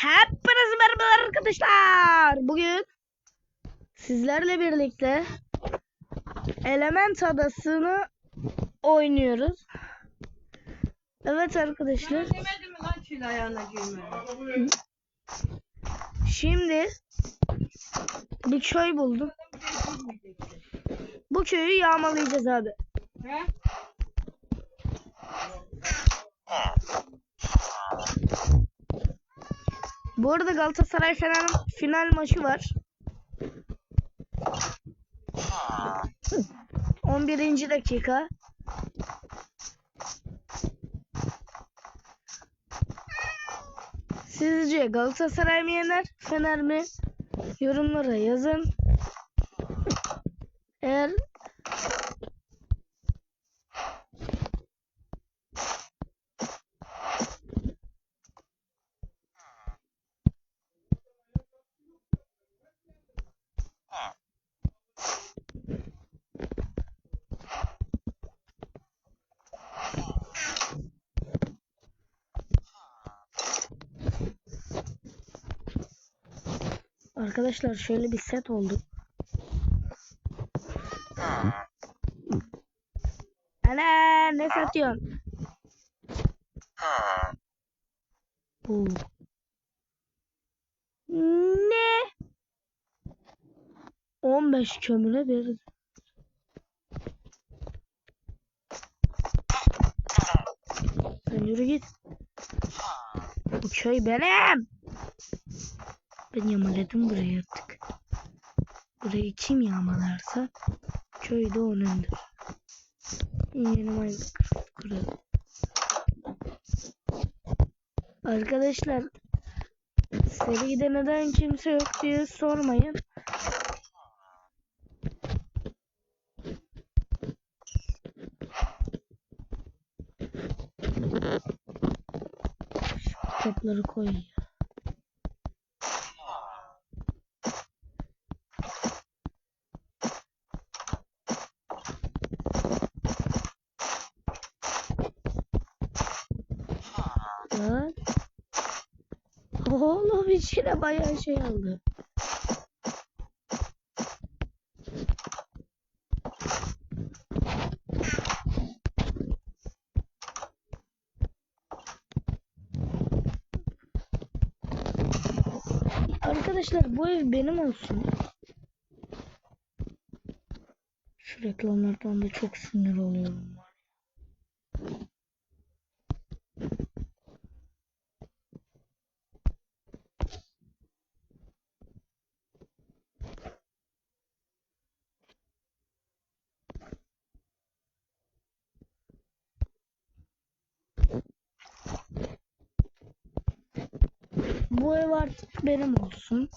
Hepinize merhabalar arkadaşlar. Bugün sizlerle birlikte Element Adası'nı oynuyoruz. Evet arkadaşlar. Şimdi bir köy buldum. Bu köyü yağmalayacağız abi. He? Bu arada Galatasaray Fener final maçı var. 11. dakika. Sizce Galatasaray mı yener, Fener mi? Yorumlara yazın. Eğer Arkadaşlar şöyle bir set oldu. Ana ne satıyorsun? Oo. Ne? 15 kömüre bir. Sen yürü git. Bu köy benim. Ben yamaladım burayı artık. Burayı kim yağmalarsa köy de onundur. Yeni Minecraft kuralım. Arkadaşlar seride neden kimse yok diye sormayın. Şu Topları koy. ya. Lan. Oğlum içine bayağı şey aldı. Arkadaşlar bu ev benim olsun. Şu reklamlardan da çok sinir oluyorum. Bu ev artık benim olsun.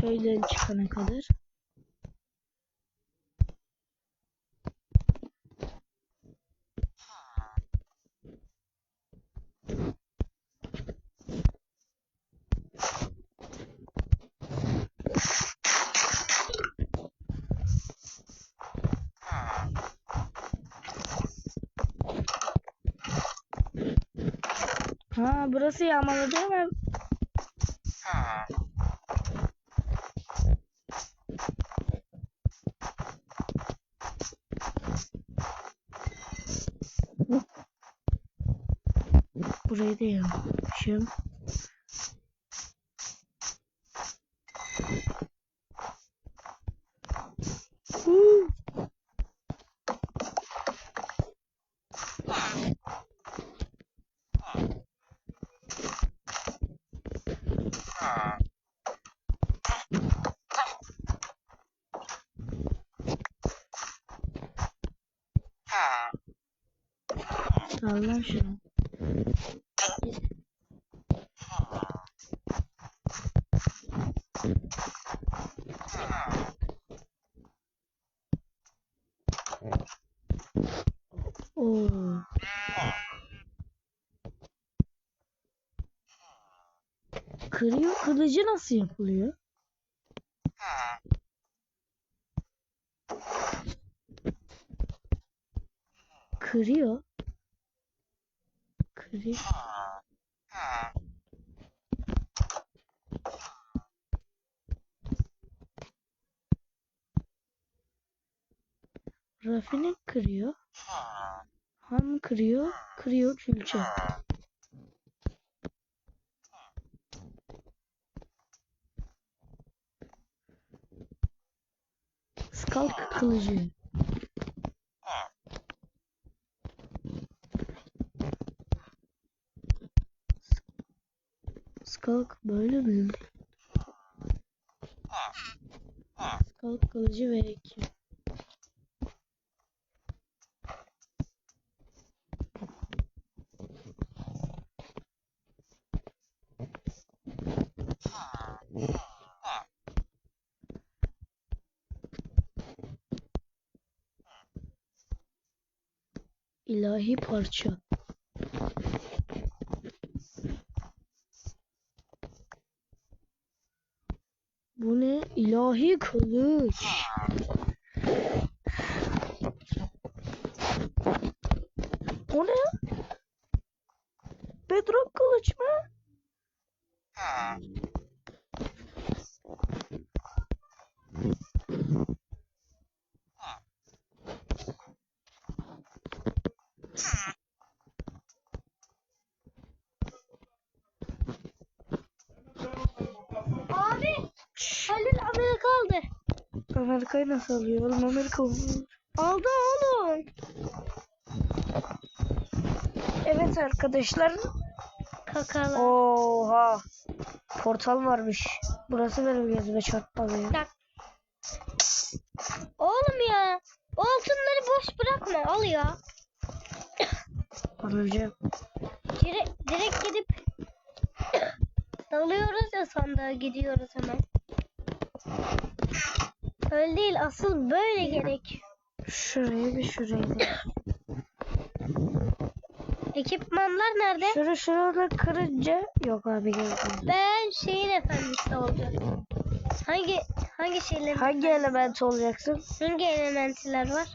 Köyden çıkana kadar. Ha burası yağmaladı ama Burayı da yapmışım. Huu. Al lan şunu. kırıyor? Kılıcı nasıl yapılıyor? Kırıyor. Kırıyor. Rafine kırıyor. Han kırıyor. Kırıyor külçe. Skalk kılıcı. Skalk böyle mi? Skalk kılıcı ve iki. İlahi parça. Bu ne? İlahi kılıç. O ne? Bedrock kılıç mı? Abi Halil Amerika aldı. Amerika'yı nasıl alıyor oğlum? Amerika. Aldı oğlum. Evet arkadaşlar. Kakalar. Oha. Portal varmış. Burası benim gözüme çarpmadı ya. Bak. Oğlum ya. O altınları boş bırakma. Al ya. Alacağım. Direkt, direkt gidip dalıyoruz ya sandığa gidiyoruz hemen. Öyle değil. Asıl böyle gerek. Şuraya bir şuraya. Ekipmanlar nerede? Şunu şurada kırınca yok abi geldi. Ben şeyin efendisi olacağım. Hangi hangi şeyler? Hangi element olacaksın? Hangi elementiler var?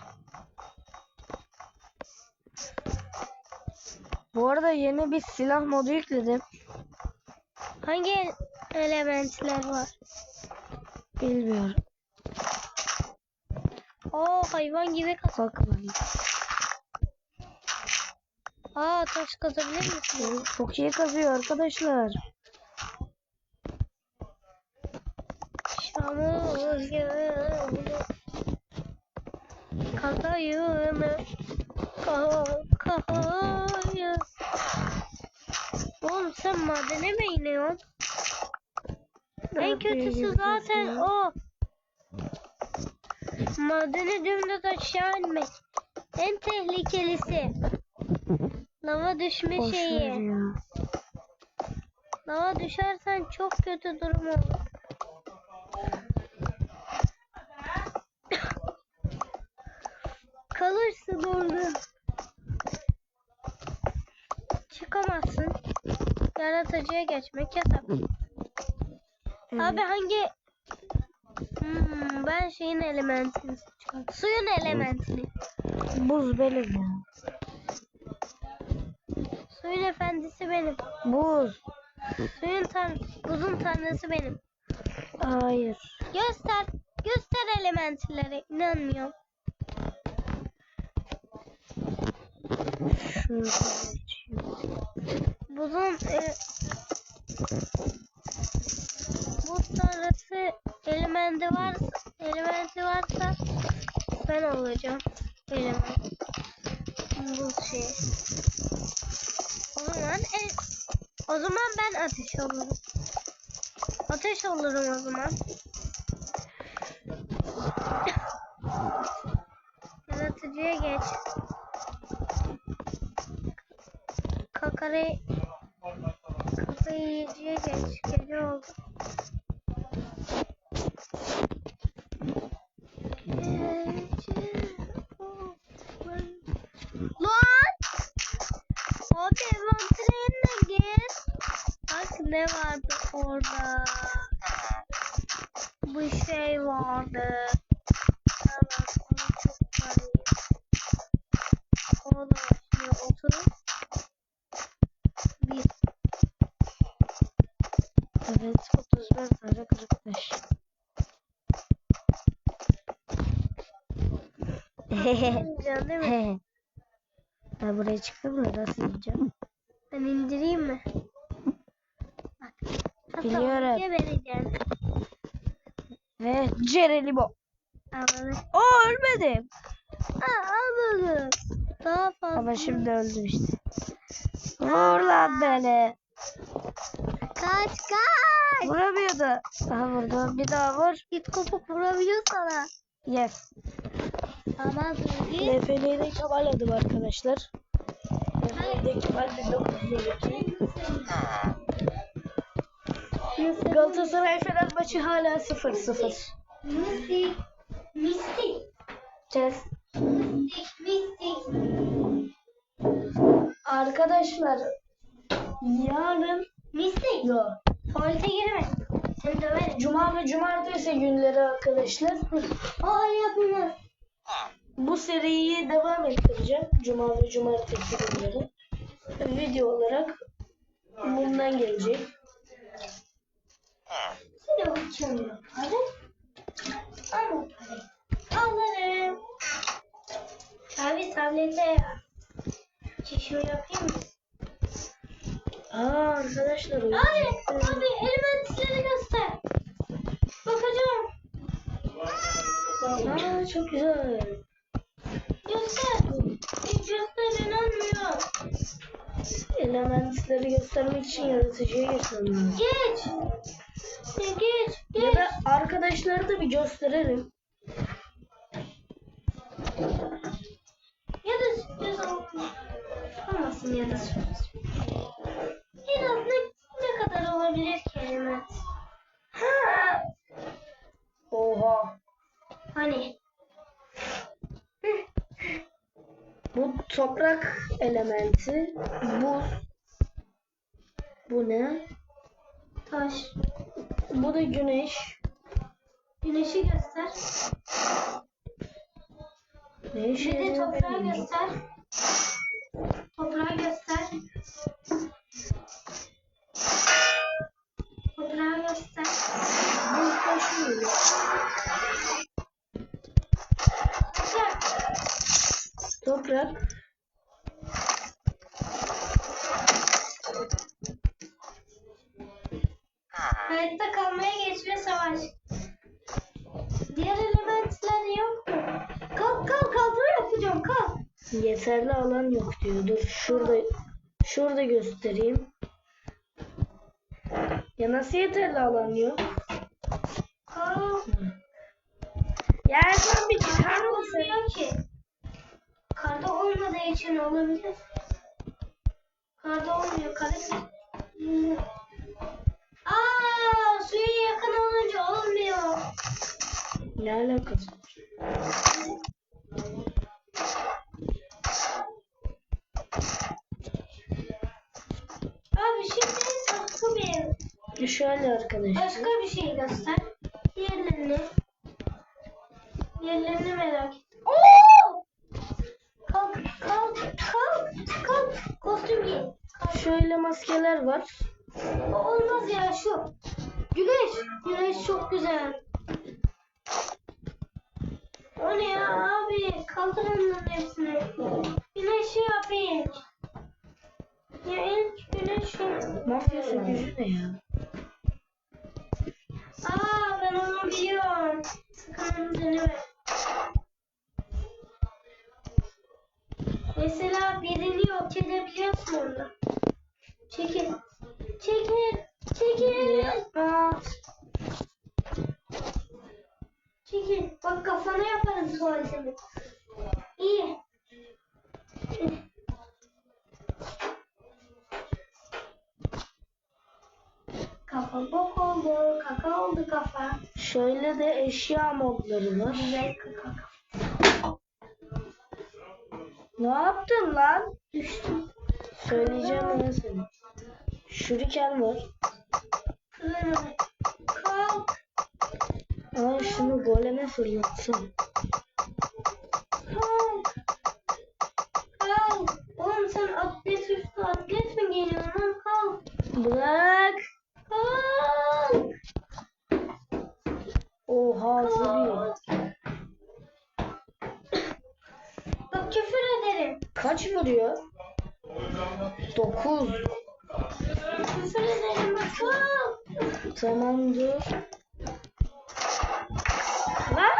Bu arada yeni bir silah modu yükledim. Hangi el- elementiler var? Bilmiyorum. Oo hayvan gibi kas. Bakmayın. Aa taş kazabilir misin? Çok iyi kazıyor arkadaşlar. Şamuz yağını Kazayını Kahayı Oğlum sen madene mi iniyorsun? En kötüsü zaten o. Madeni dümdüz aşağı inmek. En tehlikelisi. Lava düşme Boş şeyi. Lava düşersen çok kötü durum olur. Kalırsın orada. Çıkamazsın. Yaratıcıya geçmek yasak. Evet. Abi hangi... Ben şeyin elementini seçiyorum. Suyun elementini. Buz benim ya. Suyun efendisi benim. Buz. Suyun tan buzun tanrısı benim. Hayır. Göster. Göster elementleri. İnanmıyorum. Şurada geçeyim. Buzun e, buz tanrısı elementi varsa elementi varsa ben olacağım. Element. Buz şey. O zaman e, o zaman ben ateş olurum. Ateş olurum o zaman. Yaratıcıya geç. Kakare Kakayıcıya geç. Gece oldu. Gece oldu. Lan! Abi envanterine gir. Bak ne vardı orada. Bu şey vardı. Evet, onu çok arayayım. Ona başına oturup bir Evet 35 tane 45. Can değil mi? ben buraya çıktım da nasıl ineceğim? Ben indireyim mi? Biliyorum. Ve Cerelimo. Ama O ölmedim. Aa, almadım. Daha fazla. Ama şimdi öldüm işte. Vur lan beni. Kaç kaç. Vuramıyordu. Aha vurdu. Bir daha vur. Git kopup vurabiliyor sana. Yes. Tamam git. LFL'de Kemal'adım arkadaşlar. LFL'de Kemal 1912. Galatasaray Fener maçı hala 0-0. Mistik. Mistik. Chess. Mistik. Mistik. Arkadaşlar yarın Mistik. yo, Tuvalete girme. Seni döverim. Cuma ve Cumartesi günleri arkadaşlar Hayır yapma. bu seriyi devam ettireceğim. Cuma ve Cumartesi günleri. Video olarak bundan gelecek. Uçamıyor. Hadi. Alırım. Abi tablete çişimi yapayım mı? Aa arkadaşlar. Abi, abi elementleri göster. Bakacağım. Aa çok güzel. Göster. Göster inanmıyor. Elementleri göstermek için yaratıcıya geçmem lazım. Geç. Ya geç. Geç. Ya da arkadaşları da bir gösterelim. Ya da sürpriz olmasın. Olmasın ya da sürpriz. En az ne, ne kadar olabilir ki element? Ha! Oha. Hani? Bu toprak elementi. Buz. Bu ne? Taş. Bu da güneş. Güneşi göster. Ne işe Bir de toprağı göster. Toprağı göster. Toprağı göster. Taşıyor. Toprak. Toprak. Yeterli alan yok diyor. Dur şurada şurada göstereyim. Ya nasıl yeterli alan yok? Kalk. Ya sen bir çıkar mısın? ki. Karda olmadığı için olabilir. Karda olmuyor. Karda... Aa, suya yakın olunca olmuyor. Ne alakası? Şimdi takım bir. Şöyle arkadaşlar. Başka bir şey göster. Diğerlerini. Diğerlerini merak et. Oo! Kalk, kalk, kalk, kalk. Kostüm giy. Kalk. Şöyle maskeler var. O olmaz ya şu. Güneş. Güneş çok güzel. O ne ya abi? Kaldır onların hepsini. Güneşi yap ilk. Ya ilk ne ya? Aa ben onu biliyorum. Sakın onu deneme. Mesela birini Şöyle de eşya modları var. Ne yaptın lan? Düştüm. Söyleyeceğim ben sana. Şuriken var. Kalk. Ama şunu goleme fırlatsın. Kalk. Kalk. Oğlum sen atlet üstü atlet mi geliyorsun lan? Kalk. Bırak. 9. Küfür ederim bakalım. Tamamdır. Lan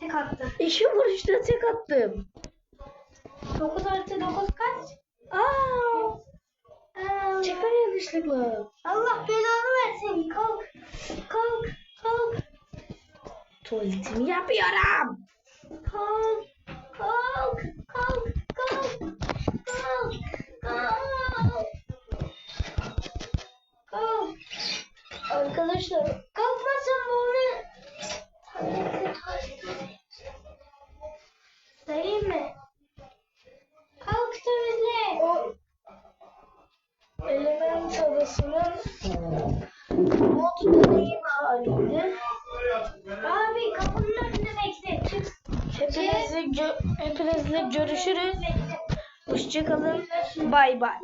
Tek attı. iki vuruşta tek attım. 9 artı 9 kaç? Aa, Aa, çekme yanlışlıkla. Allah belanı versin. Kalk. Kalk. Kalk. Tuvaletimi yapıyorum. Kalk. Arkadaşlar Bye, bye.